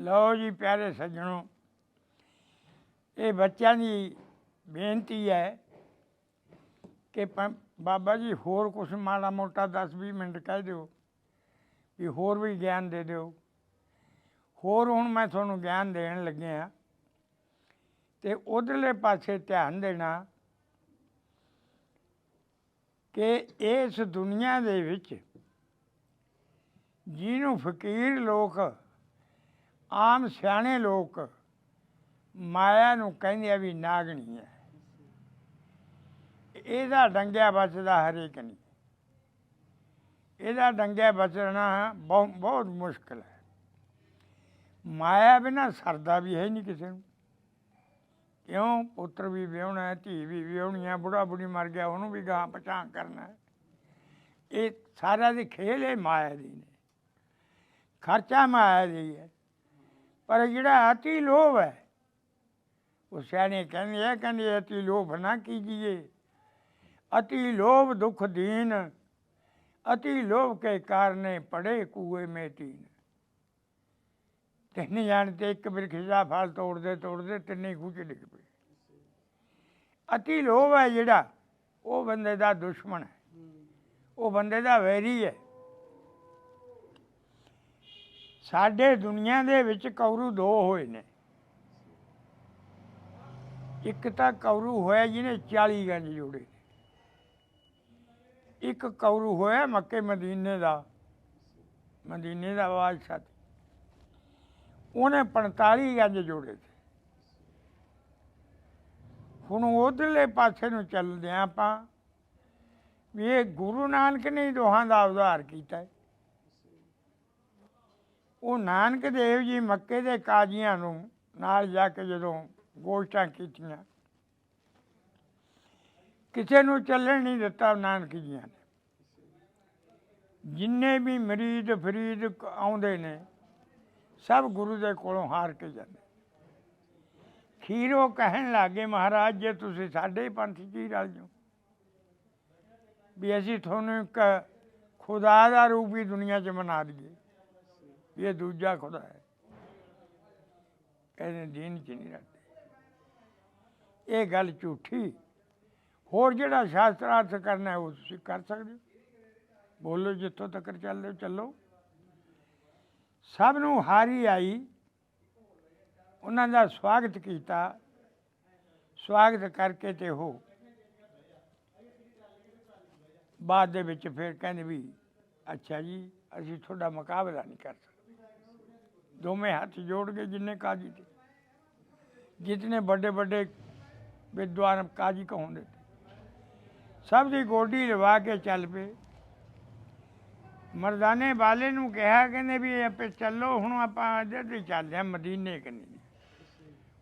ਲਓ ਜੀ ਪਿਆਰੇ ਸੱਜਣੋ, ਇਹ ਬੱਚਿਆਂ ਦੀ ਬੇਨਤੀ ਹੈ ਕਿ ਪ- ਬਾਬਾ ਜੀ ਹੋਰ ਕੁਝ ਮਾੜਾ ਮੋਟਾ 10-20 ਮਿੰਟ ਕਹਿ ਦਿਓ, ਵੀ ਹੋਰ ਵੀ ਗਿਆਨ ਦੇ ਦਿਓ। ਹੋਰ ਹੁਣ ਮੈਂ ਤੁਹਾਨੂੰ ਗਿਆਨ ਦੇਣ ਲੱਗਿਆ, ਤੇ ਉਧਰਲੇ ਪਾਸੇ ਧਿਆਨ ਦੇਣਾ ਕਿ ਇਸ ਦੁਨੀਆ ਦੇ ਵਿੱਚ ਜਿਹਨੂੰ ਫਕੀਰ ਲੋਕ ਆਮ ਸਿਆਣੇ ਲੋਕ ਮਾਇਆ ਨੂੰ ਕਹਿੰਦੇ ਆ ਵੀ ਨਾਗਣੀ ਹੈ। ਇਹਦਾ ਡੰਗਿਆ ਬਚਦਾ ਹਰੇਕ ਨਹੀਂ। ਇਹਦਾ ਡੰਗਿਆ ਬਚਣਾ ਬਹੁਤ ਬਹੁਤ ਮੁਸ਼ਕਲ ਹੈ। ਮਾਇਆ ਬਿਨਾ ਸਰਦਾ ਵੀ ਹੈ ਨਹੀਂ ਕਿਸੇ ਨੂੰ। ਕਿਉਂ? ਪੁੱਤਰ ਵੀ ਵਿਆਹਣਾ ਹੈ, ਧੀ ਵੀ ਵਿਆਹਣੀ ਹੈ, ਬੁੜਾ ਬੁੜੀ ਮਰ ਗਿਆ, ਉਹਨੂੰ ਵੀ ਗਾਂ ਪਛਾਣ ਕਰਨਾ ਹੈ। ਇਹ ਸਾਰਾ ਦੀ ਖੇਲ ਹੈ ਮਾਇਆ ਦੀ ਨੇ। ਖਰਚਾ ਮਾਇਆ ਦੀ ਹੈ। ਪਰ ਜਿਹੜਾ ਅਤੀ ਲੋਭ ਹੈ, ਉਹ ਸਿਆਣੇ ਕਹਿੰਦੇ ਆ, ਕਹਿੰਦੇ ਅਤੀ ਲੋਭ ਨਾ ਕੀਜੀਏ। ਅਤੀ ਲੋਭ ਦੁਖ ਦੀਨ, ਅਤੀ ਲੋਭ ਕੇ ਕਾਰਨੇ ਪੜੇ ਕੂਏ ਮੇ ਤੀਨ ਤਿੰਨ ਜਾਣਤੇ ਇੱਕ ਬਿਰਖਿਆ ਫਲ ਤੋੜਦੇ ਤੋੜਦੇ ਤਿੰਨੇ ਖੂਚ ਡਿੱਗ ਪਏ। ਅਤੀ ਲੋਭ ਹੈ ਜਿਹੜਾ, ਉਹ ਬੰਦੇ ਦਾ ਦੁਸ਼ਮਣ ਹੈ। ਉਹ ਬੰਦੇ ਦਾ ਵੈਰੀ ਹੈ। ਸਾਡੇ ਦੁਨੀਆ ਦੇ ਵਿੱਚ ਕੌਰੂ ਦੋ ਹੋਏ ਨੇ। ਇੱਕ ਤਾਂ ਕੌਰੂ ਹੋਇਆ ਜਿਹਨੇ 40 ਗੰਜ ਜੋੜੇ। ਇੱਕ ਕੌਰੂ ਹੋਇਆ ਮੱਕੇ ਮਦੀਨੇ ਦਾ ਮਦੀਨੇ ਦਾ ਬਾਦਸ਼ਾਹ। ਸੀ ਉਹਨੇ 45 ਗੰਜ ਜੋੜੇ ਸੀ। ਹੁਣ ਉਧਰਲੇ ਪਾਸੇ ਨੂੰ ਚੱਲਦੇ ਹਾਂ ਆਪਾਂ, ਵੀ ਇਹ ਗੁਰੂ ਨਾਨਕ ਨੇ ਦੋਹਾਂ ਦਾ ਉਧਾਰ ਕੀਤਾ। ਹੈ ਉਹ ਨਾਨਕ ਦੇਵ ਜੀ ਮੱਕੇ ਦੇ ਕਾਜ਼ੀਆਂ ਨੂੰ ਨਾਲ ਜਾ ਕੇ ਜਦੋਂ ਗੋਸ਼ਟਾਂ ਕੀਤੀਆਂ, ਕਿਸੇ ਨੂੰ ਚੱਲਣ ਨਹੀਂ ਦਿੱਤਾ ਨਾਨਕ ਜੀਆਂ ਨੇ। ਜਿੰਨੇ ਵੀ ਮਰੀਦ ਫਰੀਦ ਆਉਂਦੇ ਨੇ, ਸਭ ਗੁਰੂ ਦੇ ਕੋਲੋਂ ਹਾਰ ਕੇ ਜਾਂਦੇ। ਖੀਰੋ ਕਹਿਣ ਲੱਗੇ, ਮਹਾਰਾਜ, ਜੇ ਤੁਸੀਂ ਸਾਡੇ ਪੰਥ ਜੀ ਰਲ ਜਾਓ, ਵੀ ਅਸੀਂ ਤੁਹਾਨੂੰ ਇੱਕ ਖੁਦਾ ਦਾ ਰੂਪ ਹੀ ਦੁਨੀਆ 'ਚ ਮਨਾ ਦਈਏ। ਵੀ ਇਹ ਦੂਜਾ ਖੁਦਾ ਹੈ। ਕਹਿੰਦੇ ਦੀਨ 'ਚ ਨਹੀਂ ਰਹਿੰਦੇ। ਇਹ ਗੱਲ ਝੂਠੀ। ਹੋਰ ਜਿਹੜਾ ਸ਼ਾਸਤਰਾਰਥ ਕਰਨਾ ਹੈ ਉਹ ਤੁਸੀਂ ਕਰ ਸਕਦੇ ਹੋ। ਬੋਲੋ ਜਿੱਥੋਂ ਤੱਕ ਚੱਲਦੇ ਹੋ, ਚੱਲੋ। ਸਭ ਨੂੰ ਹਾਰੀ ਆਈ। ਉਹਨਾਂ ਦਾ ਸਵਾਗਤ ਕੀਤਾ। ਸਵਾਗਤ ਕਰਕੇ ਤੇ ਉਹ ਬਾਅਦ ਦੇ ਵਿੱਚ ਫਿਰ ਕਹਿੰਦੇ ਵੀ ਅੱਛਾ ਜੀ ਅਸੀਂ ਤੁਹਾਡਾ ਮੁਕਾਬਲਾ ਨਹੀਂ ਕਰ ਸਕਦੇ। ਦੋਵੇਂ ਹੱਥ ਜੋੜ ਕੇ ਜਿੰਨੇ ਕਾਜੀ ਤੇ, ਜਿਤਨੇ ਵੱਡੇ ਵੱਡੇ ਵਿਦਵਾਨ ਕਾਜੀ ਕਹਾਉਂਦੇ ਤੇ। ਸਭ ਦੀ ਗੋਡੀ ਲਵਾ ਕੇ ਚੱਲ ਪਏ। ਮਰਦਾਨੇ ਵਾਲੇ ਨੂੰ ਕਿਹਾ, ਕਹਿੰਦੇ ਵੀ ਆਪੇ ਚੱਲੋ, ਹੁਣ ਆਪਾਂ ਇੱਧਰ ਦੀ ਚੱਲਦੇ ਹਾਂ, ਮਦੀਨੇ ਕਨੀ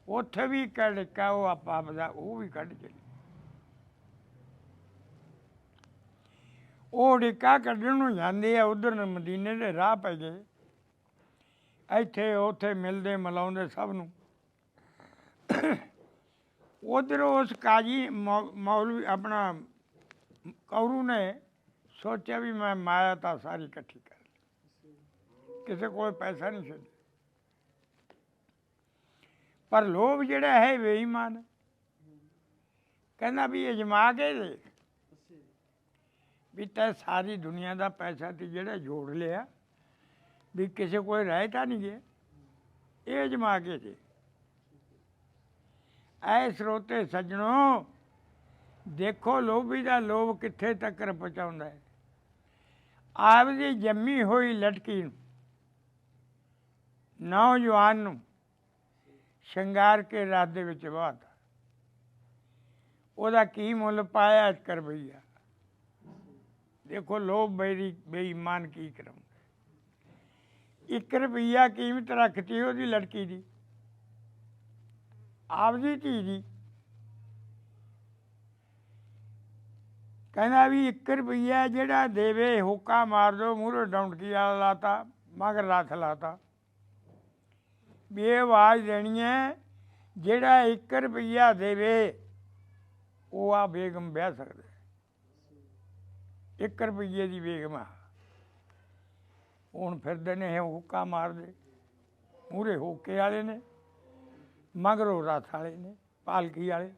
ਉੱਥੇ ਵੀ ਕੜਕਾ ਉਹ ਆਪਾਂ ਆਪਦਾ, ਉਹ ਵੀ ਕੱਢ ਚਲੇ ਉਹ ਡਿੱਕਾ ਕੱਢਣ ਨੂੰ ਜਾਂਦੇ ਆ, ਉਧਰ ਮਦੀਨੇ ਦੇ ਰਾਹ ਪੈ ਗਏ। ਇੱਥੇ ਉੱਥੇ ਮਿਲਦੇ ਮਿਲਾਉਂਦੇ ਸਭ ਨੂੰ। ਉਧਰ ਉਸ ਕਾਜੀ ਮੌਲਵੀ ਆਪਣਾ ਕੌਰੂ ਨੇ ਸੋਚਿਆ ਵੀ ਮੈਂ ਮਾਇਆ ਤਾਂ ਸਾਰੀ ਇਕੱਠੀ ਕਰ ਲਈ ਕਿਸੇ ਕੋਲ ਪੈਸਾ ਨਹੀਂ ਸੀ। ਪਰ ਲੋਭ ਜਿਹੜਾ ਹੈ ਬੇਈਮਾਨ। ਕਹਿੰਦਾ ਵੀ ਅਜਮਾ ਕੇ ਦੇਖ ਵੀ ਤੈ ਸਾਰੀ ਦੁਨੀਆ ਦਾ ਪੈਸਾ ਤੇ ਜਿਹੜਾ ਜੋੜ ਲਿਆ ਵੀ ਕਿਸੇ ਕੋਲ ਰਹਿ ਤਾਂ ਨਹੀਂ ਗਿਆ ਇਹ ਜਮਾ ਕੇ ਤੇ ਐ ਸਰੋਤੇ ਸੱਜਣੋ, ਦੇਖੋ ਲੋਭੀ ਦਾ ਲੋਭ ਕਿੱਥੇ ਤੱਕ ਪਹੁੰਚਾਉਂਦਾ ਹੈ। ਆਪ ਦੀ ਜੰਮੀ ਹੋਈ ਲਟਕੀ ਨੂੰ, ਨੌਜਵਾਨ ਨੂੰ ਸ਼ਿੰਗਾਰ ਕੇ ਰਾਤ ਦੇ ਵਿੱਚ ਬਾਤ ਉਹਦਾ ਕੀ ਮੁੱਲ ਪਾਇਆ ਕਰ ਬਈਆ ਦੇਖੋ ਲੋਭ ਬੇਰੀ ਬੇਈਮਾਨ ਕੀ ਕਰਾਂ। ਇੱਕ ਰੁਪਈਆ ਕੀਮਤ ਰੱਖਤੀ ਉਹਦੀ ਲੜਕੀ ਦੀ। ਆਪਦੀ ਧੀ ਦੀ। ਕਹਿੰਦਾ ਵੀ ਇੱਕ ਰੁਪਈਆ ਜਿਹੜਾ ਦੇਵੇ, ਹੋਕਾ ਮਾਰ ਦੋ, ਮੂਹਰੇ ਡੌਂਟਕੀ ਵਾਲਾ ਲਾਤਾ, ਮਗਰ ਰੱਖ ਲਾਤਾ। ਵੀ ਆਵਾਜ਼ ਦੇਣੀ ਹੈ, ਜਿਹੜਾ ਇੱਕ ਰੁਪਈਆ ਦੇਵੇ, ਉਹ ਆ ਬੇਗਮ ਬਹਿ ਸਕਦਾ। ਇੱਕ ਰੁਪਏ ਦੀ ਬੇਗਮ ਆ। ਹੁਣ ਫਿਰਦੇ ਨੇ, ਇਹ ਹੁੱਕਾ ਮਾਰਦੇ। ਮੂਰੇ ਹੋਕੇ ਵਾਲੇ ਨੇ, ਮਗਰੋਂ ਰਥ ਵਾਲੇ ਨੇ, ਪਾਲਕੀ ਵਾਲੇ।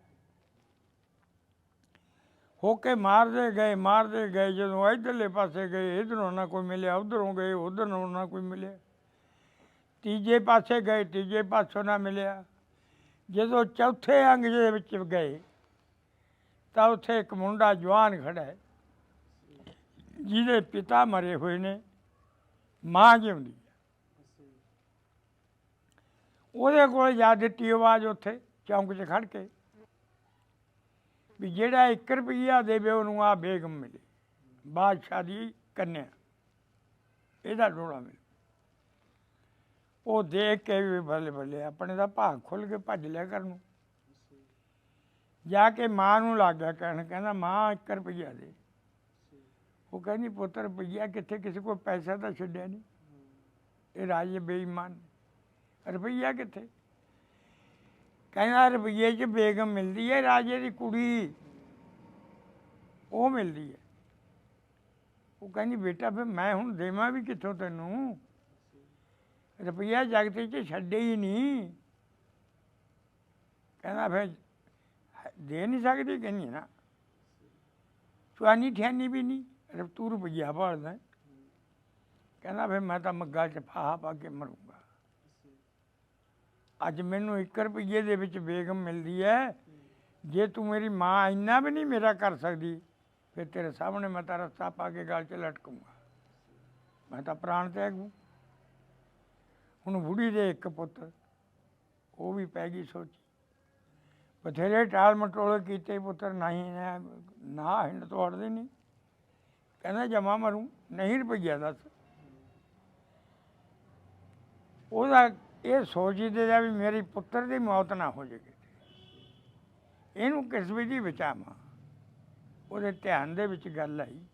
ਹੋਕੇ ਮਾਰਦੇ ਗਏ ਮਾਰਦੇ ਗਏ, ਜਦੋਂ ਇਧਰਲੇ ਪਾਸੇ ਗਏ, ਇਧਰੋਂ ਨਾ ਕੋਈ ਮਿਲਿਆ, ਉਧਰੋਂ ਗਏ, ਉਧਰੋਂ ਨਾ ਕੋਈ ਮਿਲਿਆ। ਤੀਜੇ ਪਾਸੇ ਗਏ, ਤੀਜੇ ਪਾਸੋਂ ਨਾ ਮਿਲਿਆ। ਜਦੋਂ ਚੌਥੇ ਅੰਗ ਦੇ ਵਿੱਚ ਗਏ, ਤਾਂ ਉੱਥੇ ਇੱਕ ਮੁੰਡਾ ਜਵਾਨ ਖੜਾ ਹੈ, ਜਿਹਦੇ ਪਿਤਾ ਮਰੇ ਹੋਏ ਨੇ। ਮਾਂ ਜਿਉਂਦੀ ਹੈ। ਉਹਦੇ ਕੋਲ ਜਾ ਦਿੱਤੀ ਆਵਾਜ਼ ਉੱਥੇ, ਚੌਂਕ 'ਚ ਖੜ ਕੇ, ਵੀ ਜਿਹੜਾ 1 ਰੁਪਈਆ ਦੇਵੇ ਉਹਨੂੰ ਆ ਬੇਗਮ ਮਿਲੇ। ਬਾਦਸ਼ਾਹ ਦੀ ਕੰਨਿਆ। ਇਹਦਾ ਡੋਲਾ ਮਿਲੇ ਉਹ ਦੇਖ ਕੇ ਵੀ ਬੱਲੇ ਬੱਲੇ ਆਪਣੇ ਦਾ ਭਾਗ ਖੁੱਲ ਕੇ ਭੱਜ ਲਿਆ ਕਰਨ ਨੂੰ। ਜਾ ਕੇ ਮਾਂ ਨੂੰ ਲੱਗ ਗਿਆ ਕਹਿਣ, ਕਹਿੰਦਾ ਮਾਂ 1 ਰੁਪਈਆ ਦੇ। ਉਹ ਕਹਿੰਦੀ, ਪੁੱਤਰ ਰੁਪਈਆ ਕਿੱਥੇ ਕਿਸੇ ਕੋਲ ਪੈਸਾ ਤਾਂ ਛੱਡਿਆ ਨਹੀਂ ਇਹ ਰਾਜੇ ਬੇਈਮਾਨ ਰੁਪਈਆ ਕਿੱਥੇ? ਕਹਿੰਦਾ, ਰੁਪਈਏ 'ਚ ਬੇਗਮ ਮਿਲਦੀ ਹੈ, ਰਾਜੇ ਦੀ ਕੁੜੀ। ਉਹ ਮਿਲਦੀ ਹੈ। ਉਹ ਕਹਿੰਦੀ, ਬੇਟਾ, ਫਿਰ ਮੈਂ ਹੁਣ ਦੇਵਾਂ ਵੀ ਕਿੱਥੋਂ ਤੈਨੂੰ? ਰੁਪਈਆ ਜਗਤ 'ਚ ਛੱਡੇ ਹੀ ਨਹੀਂ ਕਹਿੰਦਾ, ਫਿਰ ਦੇ ਨਹੀਂ ਸਕਦੀ? ਕਹਿੰਦੀ, ਨਾ। ਚੁਆਨੀ ਠਿਆਨੀ ਵੀ ਨਹੀਂ ਅਰੇ ਤੂੰ ਰੁਪਈਆ ਭਾਲਦਾ। ਕਹਿੰਦਾ ਫਿਰ ਮੈਂ ਤਾਂ ਮੱਗਾ ਚ ਫਾਹਾ ਪਾ ਕੇ ਮਰੂੰਗਾ। ਅੱਜ ਮੈਨੂੰ 1 ਰੁਪਈਏ ਦੇ ਵਿੱਚ ਬੇਗਮ ਮਿਲਦੀ ਹੈ ਜੇ ਤੂੰ ਮੇਰੀ ਮਾਂ ਇੰਨਾ ਵੀ ਨਹੀਂ ਮੇਰਾ ਕਰ ਸਕਦੀ, ਫਿਰ ਤੇਰੇ ਸਾਹਮਣੇ ਮੈਂ ਤਾਂ ਰਸਤਾ ਪਾ ਕੇ ਗਲ 'ਚ ਲਟਕੂੰਗਾ। ਮੈਂ ਤਾਂ ਪ੍ਰਾਣ ਤਿਆਗ ਹੂੰ ਹੁਣ ਬੁੜੀ ਦੇ ਇੱਕ ਪੁੱਤ, ਉਹ ਵੀ ਪੈ ਗਈ ਸੋਚ। ਬਥੇਰੇ ਟਾਲ ਮਟੋਲੇ ਕੀਤੇ ਪੁੱਤਰ ਨਹੀਂ ਨਾ ਨਾ ਹਿੰਡ ਤੋੜਦੇ ਨਹੀਂ ਕਹਿੰਦਾ ਜਮਾ ਮਰੂ, ਨਹੀਂ ਰੁਪਈਆ ਦੱਸ। ਉਹਦਾ ਇਹ ਸੋਚਦੇ ਦਾ ਵੀ ਮੇਰੇ ਪੁੱਤਰ ਦੀ ਮੌਤ ਨਾ ਹੋ ਜਾਏ ਇਹਨੂੰ ਕਿਸ ਵੀ ਦੀ ਬਚਾਵਾਂ? ਉਹਦੇ ਧਿਆਨ ਦੇ ਵਿੱਚ ਗੱਲ ਆਈ।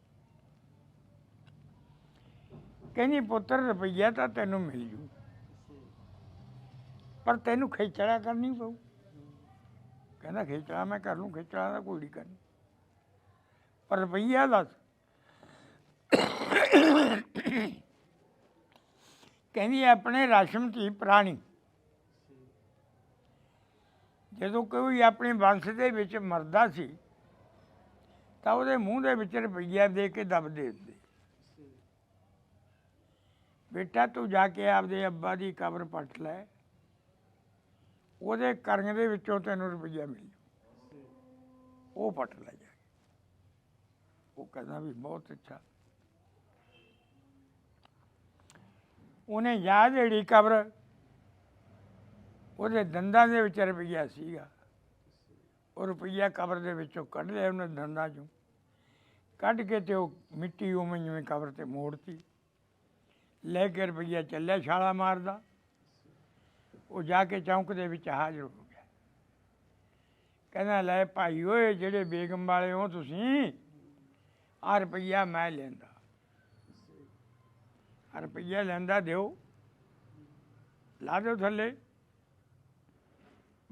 ਕਹਿੰਦੀ, ਪੁੱਤਰ, ਰੁਪਈਆ ਤਾਂ ਤੈਨੂੰ ਮਿਲ ਜੂ। ਪਰ ਤੈਨੂੰ ਖੇਚੜਾ ਕਰਨੀ ਪਊ। ਕਹਿੰਦਾ ਖੇਚੜਾ ਮੈਂ ਕਰ ਲੂੰ ਖੇਚੜਾ ਦਾ ਕੋਈ ਨਹੀਂ ਕਰਨੀ। ਪਰ ਰੁਪਈਆ ਦੱਸ। ਕਹਿੰਦੀ, ਆਪਣੇ ਰਾਸ਼ਮ ਧੀ ਪ੍ਰਾਣੀ। ਜਦੋਂ ਕੋਈ ਆਪਣੇ ਵੰਸ਼ ਦੇ ਵਿੱਚ ਮਰਦਾ ਸੀ, ਤਾਂ ਉਹਦੇ ਮੂੰਹ ਦੇ ਵਿੱਚ ਰੁਪਈਆ ਦੇ ਕੇ ਦਬ ਦੇ ਦਿੰਦੇ। ਬੇਟਾ, ਤੂੰ ਜਾ ਕੇ ਆਪਦੇ ਅੱਬਾ ਦੀ ਕਬਰ ਪੱਟ ਲੈ। ਉਹਦੇ ਕਰਨ ਦੇ ਵਿੱਚੋਂ ਤੈਨੂੰ ਰੁਪਈਆ ਮਿਲ ਜੂ। ਉਹ ਪੱਟ ਲੈ ਜਾ ਉਹ ਕਹਿੰਦਾ ਵੀ ਬਹੁਤ ਅੱਛਾ। ਉਹਨੇ ਯਾਦ ਜਿਹੜੀ ਕਬਰ, ਉਹਦੇ ਦੰਦਾਂ ਦੇ ਵਿੱਚ ਰੁਪਈਆ ਸੀਗਾ। ਉਹ ਰੁਪਈਆ ਕਬਰ ਦੇ ਵਿੱਚੋਂ ਕੱਢ ਲਿਆ ਉਹਨੇ ਦੰਦਾਂ ਚੋਂ। ਕੱਢ ਕੇ ਤੇ ਉਹ ਮਿੱਟੀ ਉਵੇਂ ਜਿਵੇਂ ਕਬਰ ਤੇ ਮੋੜਤੀ। ਲੈ ਕੇ ਰੁਪਈਆ ਚੱਲਿਆ ਛਾਲਾ ਮਾਰਦਾ। ਉਹ ਜਾ ਕੇ ਚੌਂਕ ਦੇ ਵਿੱਚ ਹਾਜ਼ਰ ਹੋ ਗਿਆ। ਕਹਿੰਦਾ, ਲੈ ਭਾਈ ਓਏ, ਜਿਹੜੇ ਬੇਗਮ ਵਾਲੇ ਹੋ ਤੁਸੀਂ ਆ ਰੁਪਈਆ ਮੈਂ ਲੈਂਦਾ ਰੁਪਈਆ ਲੈਂਦਾ ਦਿਓ। ਲਾ ਦਿਓ ਥੱਲੇ।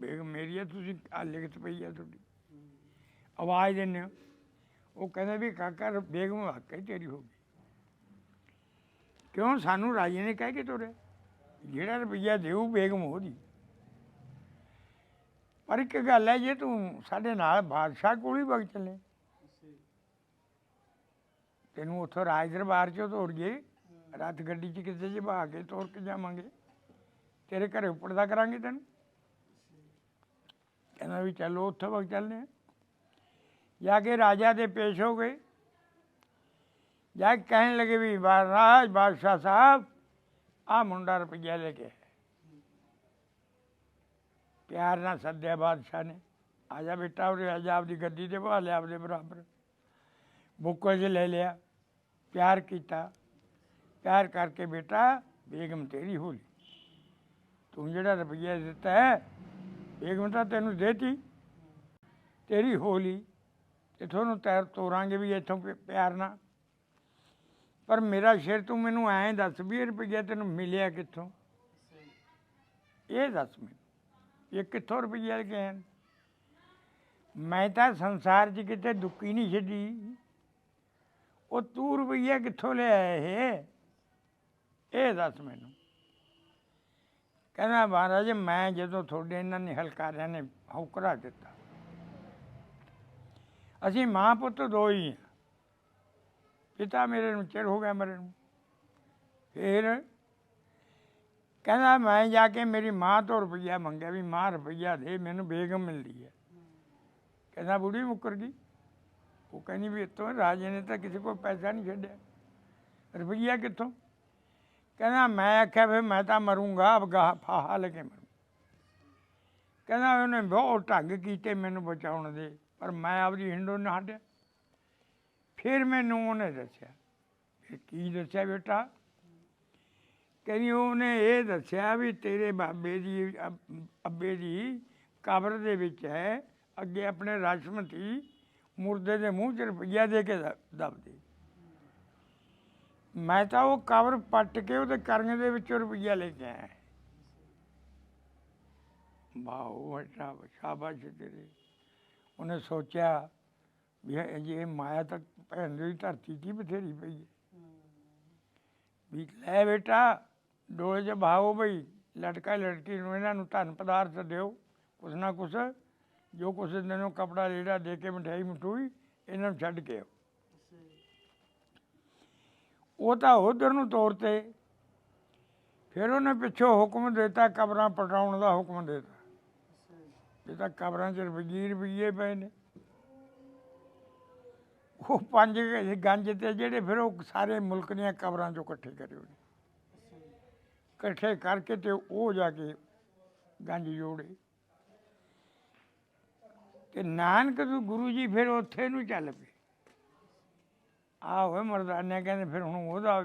ਬੇਗਮ ਮੇਰੀ ਹੈ ਤੁਸੀਂ ਆ ਲਿਖਤ ਪਈ ਹੈ ਤੁਹਾਡੀ। ਆਵਾਜ਼ ਦਿੰਦੇ ਹੋ ਉਹ ਕਹਿੰਦਾ ਵੀ ਕਾਕਾ, ਰ- ਬੇਗਮ ਵਾਕਈ ਤੇਰੀ ਹੋ ਗਈ। ਕਿਉਂ? ਸਾਨੂੰ ਰਾਜੇ ਨੇ ਕਹਿ ਕੇ ਤੋਰਿਆ। ਜਿਹੜਾ ਰੁਪਈਆ ਦੇਊ, ਬੇਗਮ ਉਹਦੀ। ਪਰ ਇੱਕ ਗੱਲ ਹੈ, ਜੇ ਤੂੰ ਸਾਡੇ ਨਾਲ ਬਾਦਸ਼ਾਹ ਕੋਲ ਹੀ ਵਗ ਚੱਲੇ। ਤੈਨੂੰ ਉੱਥੋਂ ਰਾਜ ਦਰਬਾਰ ਚੋਂ ਤੋੜ ਗਏ ਰੱਥ ਗੱਡੀ 'ਚ ਕਿਤੇ ਜਿਹਾ ਕੇ ਤੋੜ ਕੇ ਜਾਵਾਂਗੇ? ਤੇਰੇ ਘਰੇ ਉੱਪੜਦਾ ਕਰਾਂਗੇ ਤੈਨੂੰ? ਕਹਿੰਦਾ ਵੀ ਚੱਲੋ ਉੱਥੋਂ ਵਗ ਚੱਲਦੇ ਜਾ ਕੇ ਰਾਜਾ ਦੇ ਪੇਸ਼ ਹੋ ਗਏ। ਜਾ ਕੇ ਕਹਿਣ ਲੱਗੇ ਵੀ ਮਹਾਰਾਜ ਬਾਦਸ਼ਾਹ ਸਾਹਿਬ ਆ ਮੁੰਡਾ ਰੁਪਈਆ ਲੈ ਕੇ ਪਿਆਰ ਨਾਲ ਸੱਦਿਆ ਬਾਦਸ਼ਾਹ ਨੇ। ਆ ਜਾ ਬੇਟਾ ਉਰੇ, ਆ ਆਪਦੀ ਗੱਦੀ ਤੇ ਬਹਾ ਲਿਆ ਆਪਦੇ ਬਰਾਬਰ। ਬੁੱਕਲ 'ਚ ਲੈ ਲਿਆ, ਪਿਆਰ ਕੀਤਾ। ਪਿਆਰ ਕਰਕੇ ਬੇਟਾ, ਬੇਗਮ ਤੇਰੀ ਹੋਲੀ ਤੂੰ ਜਿਹੜਾ ਰੁਪਈਆ ਦਿੱਤਾ ਹੈ, ਬੇਗਮ ਤਾਂ ਤੈਨੂੰ ਦੇਤੀ। ਤੇਰੀ ਹੋਲੀ ਤੇ ਤੁਹਾਨੂੰ ਤੈਰ ਤੋਰਾਂਗੇ ਵੀ ਇੱਥੋਂ ਪਿਆਰ ਨਾਲ। ਪਰ ਮੇਰਾ ਸ਼ੇਰ ਤੂੰ ਮੈਨੂੰ ਐਂ ਦੱਸ ਵੀ ਰੁਪਈਆ ਤੈਨੂੰ ਮਿਲਿਆ ਕਿੱਥੋਂ? ਇਹ ਦੱਸ ਮੈਨੂੰ, ਇਹ ਕਿੱਥੋਂ ਰੁਪਈਆ ਲੈ ਕੇ ਆਇਆ? ਮੈਂ ਤਾਂ ਸੰਸਾਰ 'ਚ ਕਿਤੇ ਦੁੱਕੀ ਨਹੀਂ ਛੱਡੀ। ਉਹ ਤੂੰ ਰੁਪਈਆ ਕਿੱਥੋਂ ਲਿਆ ਇਹ? ਇਹ ਦੱਸ ਮੈਨੂੰ। ਕਹਿੰਦਾ ਮਹਾਰਾਜ, ਮੈਂ ਜਦੋਂ ਤੁਹਾਡੇ ਇਹਨਾਂ ਨੇ ਹਲਕਾਰਿਆਂ ਨੇ ਹੌਕਰਾ ਦਿੱਤਾ। ਅਸੀਂ ਮਾਂ ਪੁੱਤ ਦੋ ਹੀ ਹਾਂ ਪਿਤਾ ਮੇਰੇ ਨੂੰ ਚਿਰ ਹੋ ਗਿਆ ਮਰੇ ਨੂੰ। ਫਿਰ ਕਹਿੰਦਾ ਮੈਂ ਜਾ ਕੇ ਮੇਰੀ ਮਾਂ ਤੋਂ ਰੁਪਈਆ ਮੰਗਿਆ ਵੀ ਮਾਂ ਰੁਪਈਆ ਦੇ, ਮੈਨੂੰ ਬੇਗਮ ਮਿਲਦੀ ਹੈ। ਕਹਿੰਦਾ ਬੁੜੀ ਮੁੱਕਰ ਗਈ। ਉਹ ਕਹਿੰਦੀ ਵੀ ਇਤੋਂ ਰਾਜੇ ਨੇ ਤਾਂ ਕਿਸੇ ਕੋਲ ਪੈਸਾ ਨਹੀਂ ਛੱਡਿਆ। ਰੁਪਈਆ ਕਿੱਥੋਂ? ਕਹਿੰਦਾ, ਮੈਂ ਆਖਿਆ, ਫਿਰ ਮੈਂ ਤਾਂ ਮਰੂੰਗਾ ਅਬਗਾ ਫਾਹਾ ਲੈ ਕੇ ਮਰੂ। ਕਹਿੰਦਾ, ਉਹਨੇ ਬਹੁਤ ਢੰਗ ਕੀਤੇ ਮੈਨੂੰ ਬਚਾਉਣ ਦੇ, ਪਰ ਮੈਂ ਆਪਦੀ ਹਿੰਡੋ ਨਾ ਹਟਿਆ। ਫਿਰ ਮੈਨੂੰ ਉਹਨੇ ਦੱਸਿਆ ਫਿਰ ਕੀ ਦੱਸਿਆ ਬੇਟਾ? ਕਹਿੰਦੀ, ਉਹਨੇ ਇਹ ਦੱਸਿਆ ਵੀ ਤੇਰੇ ਬਾਬੇ ਦੀ, ਅੱਬੇ ਦੀ ਕਬਰ ਦੇ ਵਿੱਚ ਹੈ, ਅੱਗੇ ਆਪਣੇ ਰਾਸ਼ਮਤੀ ਮੁਰਦੇ ਦੇ ਮੂੰਹ 'ਚ ਰੁਪਈਆ ਦੇ ਕੇ ਦ- ਦੇ ਮੈਂ ਤਾਂ ਉਹ ਕਵਰ ਪੱਟ ਕੇ ਉਹਦੇ ਕਰਨੇ ਦੇ ਵਿੱਚੋਂ ਰੁਪਈਆ ਲੈ ਕੇ ਆਇਆ। ਵਾਹ ਬੇਟਾ ਸ਼ਾਬਾਸ਼ ਤੇਰੇ। ਉਹਨੇ ਸੋਚਿਆ ਵੀ ਇਹ ਮਾਇਆ ਤਾਂ ਭੈਣ ਦੀ ਧਰਤੀ ਕੀ ਬਥੇਰੀ ਪਈ ਹੈ। ਵੀ ਲੈ ਬੇਟਾ ਡੋਲੇ 'ਚ ਭਾਓ ਬਈ, ਲਟਕਾ ਲਟਕੀ ਨੂੰ ਇਹਨਾਂ ਨੂੰ ਧਨ ਪਦਾਰਥ ਦਿਓ, ਕੁਛ ਨਾ ਕੁਛ, ਜੋ ਕੁਛ ਦਿਨੋਂ ਨੂੰ ਕਪੜਾ ਲੀੜਾ ਦੇ ਕੇ ਮਠਿਆਈ ਮਠੂਈ, ਇਹਨਾਂ ਨੂੰ ਛੱਡ ਕੇ ਆਓ। ਉਹ ਤਾਂ ਉਧਰ ਨੂੰ ਤੋਰਤੇ। ਫਿਰ ਉਹਨੇ ਪਿੱਛੋਂ ਹੁਕਮ ਦਿੱਤਾ, ਕਬਰਾਂ ਪਟਾਉਣ ਦਾ ਹੁਕਮ ਦਿੱਤਾ। ਇਹ ਤਾਂ ਕਬਰਾਂ 'ਚ ਰੁਪਈਏ ਰੁਪਈਏ ਪਏ ਨੇ। ਉਹ ਪੰਜ ਗੰਜ ਤੇ ਜਿਹੜੇ ਫਿਰ ਉਹ ਸਾਰੇ ਮੁਲਕ ਦੀਆਂ ਕਬਰਾਂ 'ਚੋਂ ਇਕੱਠੇ ਕਰੇ ਉਹਨੇ। ਇਕੱਠੇ ਕਰਕੇ ਤੇ ਉਹ ਜਾ ਕੇ ਗੰਜ ਜੋੜੇ। ਤੇ ਨਾਨਕ ਗੁਰੂ ਜੀ ਫਿਰ ਉੱਥੇ ਨੂੰ ਚੱਲ ਪਏ। ਆ ਹੋਏ ਮਰਦਾਨੇ ਕਹਿੰਦੇ ਫਿਰ ਹੁਣ ਉਹਦਾ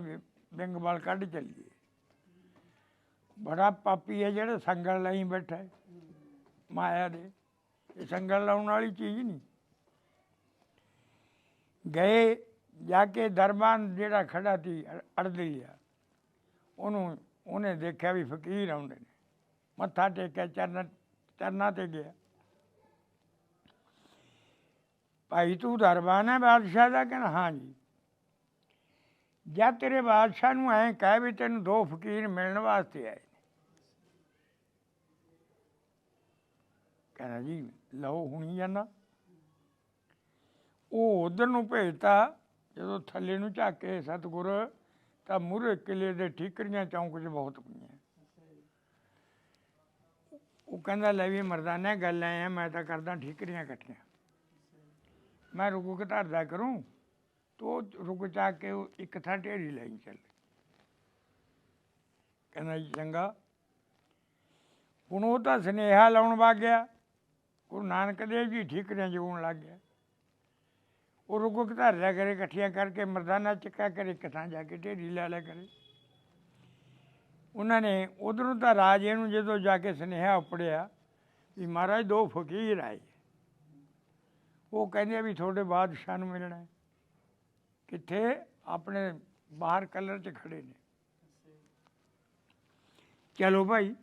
ਬਿੰਗ ਬਾਲ ਕੱਢ ਚੱਲੀਏ। ਬੜਾ ਪਾਪੀ ਹੈ ਜਿਹੜਾ ਸੰਗਲ ਲਈ ਬੈਠਾ ਹੈ, ਮਾਇਆ ਦੇ। ਇਹ ਸੰਗਲ ਲਾਉਣ ਵਾਲੀ ਚੀਜ਼ ਨਹੀਂ। ਗਏ, ਜਾ ਕੇ ਦਰਬਾਨ ਜਿਹੜਾ ਖੜਾ ਸੀ ਅੜਦਲੀਆ ਉਹਨੂੰ, ਉਹਨੇ ਦੇਖਿਆ ਵੀ ਫਕੀਰ ਆਉਂਦੇ ਨੇ। ਮੱਥਾ ਟੇਕਿਆ, ਚਰਨ, ਚਰਨਾਂ ਤੇ ਗਿਆ। ਭਾਈ ਤੂੰ ਦਰਬਾਨ ਹੈ ਬਾਦਸ਼ਾਹ ਦਾ? ਕਹਿੰਦਾ ਹਾਂਜੀ ਜਦ ਤੇਰੇ ਬਾਦਸ਼ਾਹ ਨੂੰ ਐਂ ਕਹਿ ਵੀ ਤੈਨੂੰ ਦੋ ਫਕੀਰ ਮਿਲਣ ਵਾਸਤੇ ਆਏ ਨੇ। ਕਹਿੰਦਾ ਜੀ, ਲਓ ਹੁਣੀ ਜਾਣਾ ਉਹ ਉਧਰ ਨੂੰ ਭੇਜਤਾ, ਜਦੋਂ ਥੱਲੇ ਨੂੰ ਝਾਕ ਕੇ ਸਤਿਗੁਰ, ਤਾਂ ਮੂਹਰੇ ਕਿਲੇ ਦੇ ਠੀਕਰੀਆਂ ਚੌਂਕ 'ਚ ਬਹੁਤ ਪਈਆਂ। ਉਹ ਕਹਿੰਦਾ, ਲੈ ਵੀ ਮਰਦਾਨਾ ਗੱਲ ਐ ਆ, ਮੈਂ ਤਾਂ ਕਰਦਾ ਠੀਕਰੀਆਂ ਇਕੱਠੀਆਂ। ਮੈਂ ਰੁਕੂ ਕੇ ਧਰਦਾ ਕਰੂੰ। ਤੋ ਰੁਕ ਜਾ ਕੇ ਉਹ ਇੱਕ ਥਾਂ ਢੇਰੀ ਲਈ ਚੱਲ। ਕਹਿੰਦਾ ਜੀ ਚੰਗਾ। ਹੁਣ ਉਹ ਤਾਂ ਸੁਨੇਹਾ ਲਾਉਣ ਵਗ ਗਿਆ। ਗੁਰੂ ਨਾਨਕ ਦੇਵ ਜੀ ਠੀਕਰੀਆਂ ਜਗਾਉਣ ਲੱਗ ਗਿਆ। ਉਹ ਰੁਕੋ ਕੇ ਧਰ ਲਿਆ ਕਰੇ, ਇਕੱਠੀਆਂ ਕਰਕੇ ਮਰਦਾਨਾ ਚੱਕਾ ਕਰੇ, ਇੱਕ ਥਾਂ ਜਾ ਕੇ ਢੇਰੀ ਲਾ ਲਿਆ ਕਰੇ। ਉਹਨਾਂ ਨੇ ਉਧਰੋਂ ਤਾਂ ਰਾਜੇ ਨੂੰ ਜਦੋਂ ਜਾ ਕੇ ਸੁਨੇਹਾ ਉਪੜਿਆ ਵੀ ਮਹਾਰਾਜ ਦੋ ਫਕੀਰ ਆਏ। ਉਹ ਕਹਿੰਦੇ ਵੀ ਤੁਹਾਡੇ ਬਾਦਸ਼ਾਹ ਨੂੰ ਮਿਲਣਾ ਹੈ। ਕਿੱਥੇ ਆਪਣੇ ਬਾਹਰ ਕਲਰ 'ਚ ਖੜੇ ਨੇ। ਚਲੋ ਭਾਈ,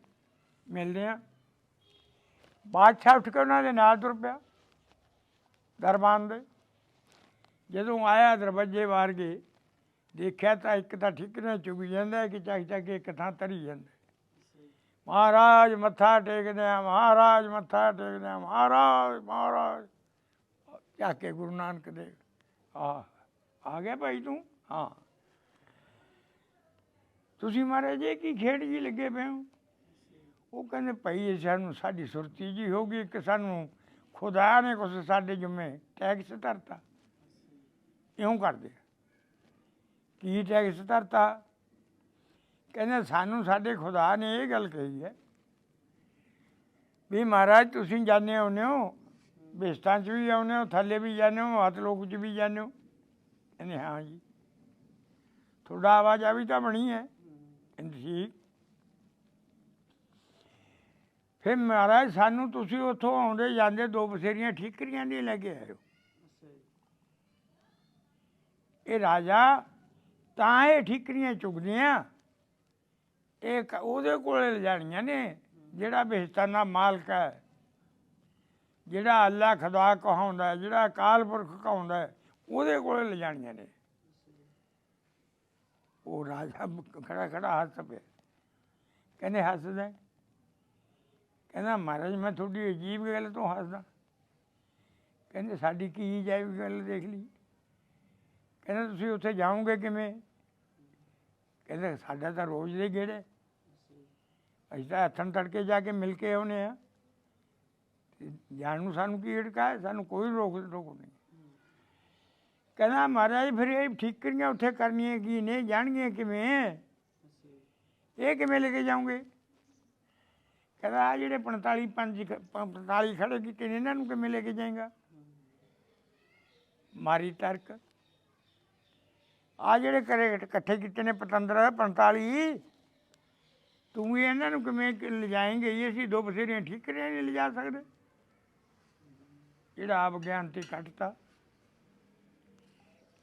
ਮਿਲਦੇ ਆ ਬਾਦਸ਼ਾਹ ਉੱਠ ਕੇ ਉਹਨਾਂ ਦੇ ਨਾਲ ਤੁਰ ਪਿਆ, ਦਰਬਾਨ ਦੇ। ਜਦੋਂ ਆਇਆ ਦਰਵਾਜ਼ੇ ਵਾਰ ਕੇ ਦੇਖਿਆ ਤਾਂ ਇੱਕ ਤਾਂ ਠੀਕ ਠਿਕਰੇ ਚੁਗੀ ਜਾਂਦਾ ਕਿ ਚੱਕ ਚੱਕ ਕੇ ਇੱਕ ਥਾਂ ਤਰੀ ਜਾਂਦਾ ਮਹਾਰਾਜ ਮੱਥਾ ਟੇਕਦੇ ਆ ਮਹਾਰਾਜ ਮੱਥਾ ਟੇਕਦੇ ਆ ਮਹਾਰਾਜ ਮਹਾਰਾਜ। ਚੱਕ ਕੇ ਗੁਰੂ ਨਾਨਕ ਦੇਵ, ਆਹ। ਆ ਗਿਆ ਭਾਈ ਤੂੰ? ਹਾਂ। ਤੁਸੀਂ ਮਹਾਰਾਜ ਇਹ ਕੀ ਖੇਡ ਜੀ ਲੱਗੇ ਪਏ ਹੋ? ਉਹ ਕਹਿੰਦੇ, ਭਾਈ, ਇਹ ਸਾਨੂੰ ਸਾਡੀ ਸੁਰਤੀ ਜੀ ਹੋ ਗਈ ਕਿ ਸਾਨੂੰ ਖੁਦਾ ਨੇ ਕੁਛ ਸਾਡੇ ਜੁਮੇ ਟੈਕਸ ਧਰਤਾ। ਇਉਂ ਕਰਦੇ ਕੀ ਟੈਕਸ ਧਰਤਾ? ਕਹਿੰਦੇ, ਸਾਨੂੰ ਸਾਡੇ ਖੁਦਾ ਨੇ ਇਹ ਗੱਲ ਕਹੀ ਹੈ ਵੀ ਮਹਾਰਾਜ, ਤੁਸੀਂ ਜਾਣੇ ਆਉਂਦੇ ਹੋ, ਬਿਸਤਾਂ 'ਚ ਵੀ ਆਉਂਦੇ ਹੋ, ਥੱਲੇ ਵੀ ਜਾਂਦੇ ਹੋ ਹੱਥ ਲੋਕ 'ਚ ਵੀ ਜਾਂਦੇ ਹੋ। ਕਹਿੰਦੇ ਹਾਂ ਜੀ। ਤੁਹਾਡਾ ਆਵਾਜ਼ ਆ ਵੀ ਤਾਂ ਬਣੀ ਹੈ। ਠੀਕ ਫਿਰ ਮਹਾਰਾਜ ਸਾਨੂੰ ਤੁਸੀਂ ਉੱਥੋਂ ਆਉਂਦੇ ਜਾਂਦੇ ਦੋ ਬਸੇਰੀਆਂ ਠੀਕਰੀਆਂ ਨਹੀਂ ਲੈ ਕੇ ਆਇਓ ਇਹ ਰਾਜਾ ਤਾਂ ਇਹ ਠੀਕਰੀਆਂ ਚੁਗਦੀਆਂ ਇਹ ਉਹਦੇ ਕੋਲੇ ਲਿਜਾਣੀਆਂ ਨੇ ਜਿਹੜਾ ਬਿਹਸਤਾਨਾ ਮਾਲਕ ਹੈ। ਜਿਹੜਾ ਅੱਲਾ ਖੁਦਾ ਕਹਾਉਂਦਾ ਜਿਹੜਾ ਅਕਾਲ ਪੁਰਖ ਕਹਾਉਂਦਾ ਉਹਦੇ ਕੋਲੇ ਲਿਜਾਣੀਆਂ ਨੇ। ਉਹ ਰਾਜਾ ਖੜਾ ਖੜਾ ਹੱਸ ਪਿਆ। ਕਹਿੰਦੇ, ਹੱਸਦਾ ਕਹਿੰਦਾ, ਮਹਾਰਾਜ, ਮੈਂ ਤੁਹਾਡੀ ਅਜੀਬ ਗੱਲ ਤੋਂ ਹੱਸਦਾ। ਕਹਿੰਦੇ, ਸਾਡੀ ਕੀ ਅਜੀਬ ਗੱਲ ਦੇਖ ਲਈ? ਕਹਿੰਦਾ, ਤੁਸੀਂ ਉੱਥੇ ਜਾਓਗੇ ਕਿਵੇਂ? ਕਹਿੰਦੇ, ਸਾਡਾ ਤਾਂ ਰੋਜ਼ ਦੇ ਗੇੜੇ ਅਸੀਂ ਤਾਂ ਹੱਥਾਂ ਤੜਕੇ ਜਾ ਕੇ ਮਿਲ ਕੇ ਆਉਨੇ ਆ ਜਾਣ ਨੂੰ ਸਾਨੂੰ ਕੀ ਹਿੜਕਾ ਸਾਨੂੰ ਕੋਈ ਰੋਕ ਟੋਕ ਨਹੀਂ। ਕਹਿੰਦਾ, ਮਹਾਰਾਜ, ਫਿਰ ਇਹ ਠੀਕਰੀਆਂ ਉੱਥੇ ਕਰਨੀਆਂ ਕੀ ਨੇ? ਜਾਣਗੀਆਂ ਕਿਵੇਂ? ਇਹ ਕਿਵੇਂ ਲੈ ਕੇ ਜਾਓਗੇ? ਕਹਿੰਦਾ ਆ ਜਿਹੜੇ 45 ਪੰਜ ਖ- ਪ- 45 ਖੜੇ ਕੀਤੇ ਨੇ, ਇਹਨਾਂ ਨੂੰ ਕਿਵੇਂ ਲੈ ਕੇ ਜਾਏਗਾ? ਮਾਰੀ ਤਰਕ। ਆ ਜਿਹੜੇ ਕਰੇ ਇਕੱਠੇ ਕੀਤੇ ਨੇ ਪਤੰਦਰ 45 ਤੂੰ ਵੀ ਇਹਨਾਂ ਨੂੰ ਕਿਵੇਂ ਕਿ, ਲਿਜਾਏਂਗੇ? ਇਹ ਅਸੀਂ ਦੋ ਬਸੇਰੀਆਂ ਠੀਕਰੀਆਂ ਨਹੀਂ ਲਿਜਾ ਸਕਦੇ। ਜਿਹੜਾ ਆਪ ਗਿਆਨ ਤੇ ਕੱਟਤਾ।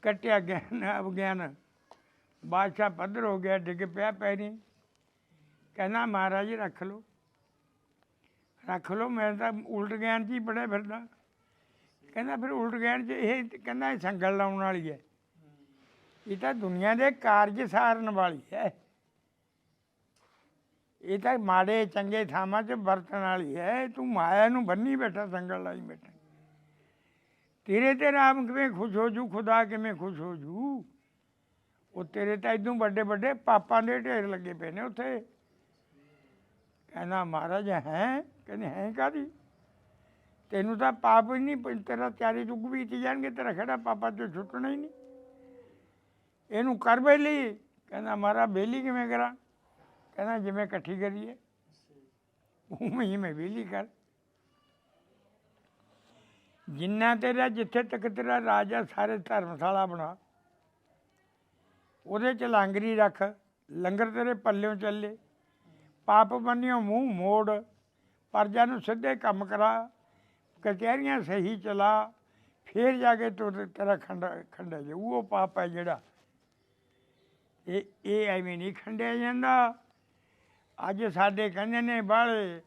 ਕੱਟਿਆ ਗਿਆਨ, ਆਪ ਗਿਆਨ। ਬਾਦਸ਼ਾਹ ਪੱਧਰ ਹੋ ਗਿਆ, ਡਿੱਗ ਪਿਆ ਪੈਰੀ। ਕਹਿੰਦਾ, ਮਹਾਰਾਜ, ਰੱਖ ਲਓ। ਰੱਖ ਲਓ, ਮੈਂ ਤਾਂ ਉਲਟ ਗਿਆਨ 'ਚ ਹੀ ਪੜਿਆ ਫਿਰਦਾ। ਕਹਿੰਦਾ, ਫਿਰ ਉਲਟ ਗਿਆਨ 'ਚ ਇਹ ਕਹਿੰਦਾ, ਇਹ ਸੰਗਲ ਲਾਉਣ ਵਾਲੀ ਹੈ। ਇਹ ਤਾਂ ਦੁਨੀਆ ਦੇ ਕਾਰਜ ਸਾਰਨ ਵਾਲੀ ਹੈ। ਇਹ ਤਾਂ ਮਾੜੇ ਚੰਗੇ ਥਾਵਾਂ 'ਚ ਵਰਤਣ ਵਾਲੀ ਹੈ। ਤੂੰ ਮਾਇਆ ਨੂੰ ਬੰਨੀ ਬੈਠਾ, ਸੰਗਲ ਲਾਈ ਬੈਠਾ। ਤੇਰੇ ਤੇ ਰਾਮ ਕਿਵੇਂ ਖੁਸ਼ ਹੋ ਜੂ, ਖੁਦਾ ਕਿਵੇਂ ਖੁਸ਼ ਹੋ ਜੂ? ਉਹ ਤੇਰੇ ਤਾਂ ਇਦੋਂ ਵੱਡੇ ਵੱਡੇ ਪਾਪਾਂ ਦੇ ਢੇਰ ਲੱਗੇ ਪਏ ਨੇ ਉੱਥੇ। ਕਹਿੰਦਾ, ਮਹਾਰਾਜ, ਹੈ? ਕਹਿੰਦੇ, ਹੈ ਕਾਦੀ ਤੈਨੂੰ ਤਾਂ ਪਾਪ ਹੀ ਨਹੀਂ ਤੇਰਾ ਚਾਰੇ ਚੁੱਕ ਵੀ ਤੇ ਜਾਣਗੇ, ਤੇਰਾ ਖੜਾ ਪਾਪਾ ਤੋਂ ਛੁੱਟਣਾ ਹੀ ਨਹੀਂ। ਇਹਨੂੰ ਕਰ ਬੇਲੀ। ਕਹਿੰਦਾ ਮਾਰਾ ਬੇਲੀ ਕਿਵੇਂ ਕਰਾਂ? ਕਹਿੰਦਾ, ਜਿਵੇਂ ਇਕੱਠੀ ਕਰੀਏ, ਉਵੇਂ ਹੀ ਮੈਂ ਬੇਲੀ ਕਰ। ਜਿੰਨਾ ਤੇਰਾ ਜਿੱਥੇ ਤੱਕ ਤੇਰਾ ਰਾਜਾ ਸਾਰੇ ਧਰਮਸ਼ਾਲਾ ਬਣਾ। ਉਹਦੇ ਚ ਲਾਂਗਰੀ ਰੱਖ, ਲੰਗਰ ਤੇਰੇ ਪੱਲਿਓਂ ਚੱਲੇ। ਪਾਪ ਬੰਨਿਓ ਮੂੰਹ ਮੋੜ, ਪਰਜਾ ਨੂੰ ਸਿੱਧੇ ਕੰਮ ਕਰਾ। ਕਚਹਿਰੀਆਂ ਸਹੀ ਚਲਾ, ਫੇਰ ਜਾ ਕੇ ਤੂੰ ਤੇਰਾ ਖੰਡਾ ਖੰਡਾ ਜੇ ਉਹ ਪਾਪ ਹੈ ਜਿਹੜਾ। ਇਹ ਇਹ ਐਵੇਂ ਨਹੀਂ ਖੰਡਿਆ ਜਾਂਦਾ। ਅੱਜ ਸਾਡੇ ਕਹਿੰਦੇ ਨੇ ਬਾਹਲੇ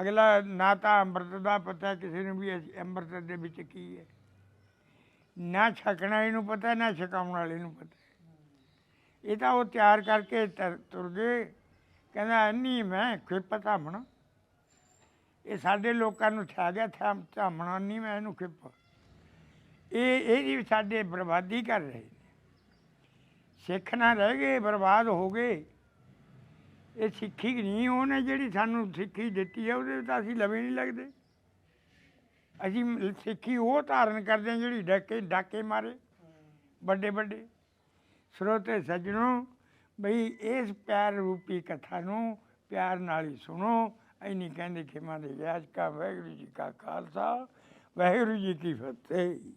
ਅਗਲਾ ਨਾ ਤਾਂ ਅੰਮ੍ਰਿਤ ਦਾ ਪਤਾ ਕਿਸੇ ਨੂੰ ਵੀ ਅਸੀਂ ਅੰਮ੍ਰਿਤ ਦੇ ਵਿੱਚ ਕੀ ਹੈ। ਨਾ ਛਕਣ ਵਾਲੇ ਨੂੰ ਪਤਾ, ਨਾ ਛਕਾਉਣ ਵਾਲੇ ਨੂੰ ਪਤਾ। ਇਹ ਤਾਂ ਉਹ ਤਿਆਰ ਕਰਕੇ ਤਰ- ਤੁਰ ਗਏ ਕਹਿੰਦਾ ਨਹੀਂ ਮੈਂ ਖਿਪ ਧਾਮਣਾ। ਇਹ ਸਾਡੇ ਲੋਕਾਂ ਨੂੰ ਠਾ ਗਿਆ ਥਾ ਝਾਮਣਾ ਨਹੀਂ ਮੈਂ ਇਹਨੂੰ ਖਿਪ। ਇਹ ਇਹਦੀ ਸਾਡੇ ਬਰਬਾਦੀ ਕਰ ਰਹੇ ਨੇ। ਸਿੱਖ ਨਾ ਰਹਿ ਗਏ, ਬਰਬਾਦ ਹੋ ਗਏ। ਇਹ ਸਿੱਖੀ ਨਹੀਂ, ਉਹਨੇ ਜਿਹੜੀ ਸਾਨੂੰ ਸਿੱਖੀ ਦਿੱਤੀ ਹੈ ਉਹਦੇ ਤਾਂ ਅਸੀਂ ਲਵੇ ਨਹੀਂ ਲੱਗਦੇ। ਅਸੀਂ ਸਿੱਖੀ ਉਹ ਧਾਰਨ ਕਰਦੇ ਹਾਂ ਜਿਹੜੀ ਡਾਕੇ ਡਾਕੇ ਮਾਰੇ ਵੱਡੇ ਵੱਡੇ ਸਰੋਤੇ ਸੱਜਣੋ, ਬਈ ਇਸ ਪਿਆਰ ਰੂਪੀ ਕਥਾ ਨੂੰ ਪਿਆਰ ਨਾਲ ਹੀ ਸੁਣੋ। ਐਨੀ ਕਹਿੰਦੇ ਖਿਮਾ ਦੇ ਵਿਆਜ ਕਾ, ਵਾਹਿਗੁਰੂ ਜੀ ਕਾ ਖਾਲਸਾ, ਵਾਹਿਗੁਰੂ ਜੀ ਕੀ ਫਤਿਹ।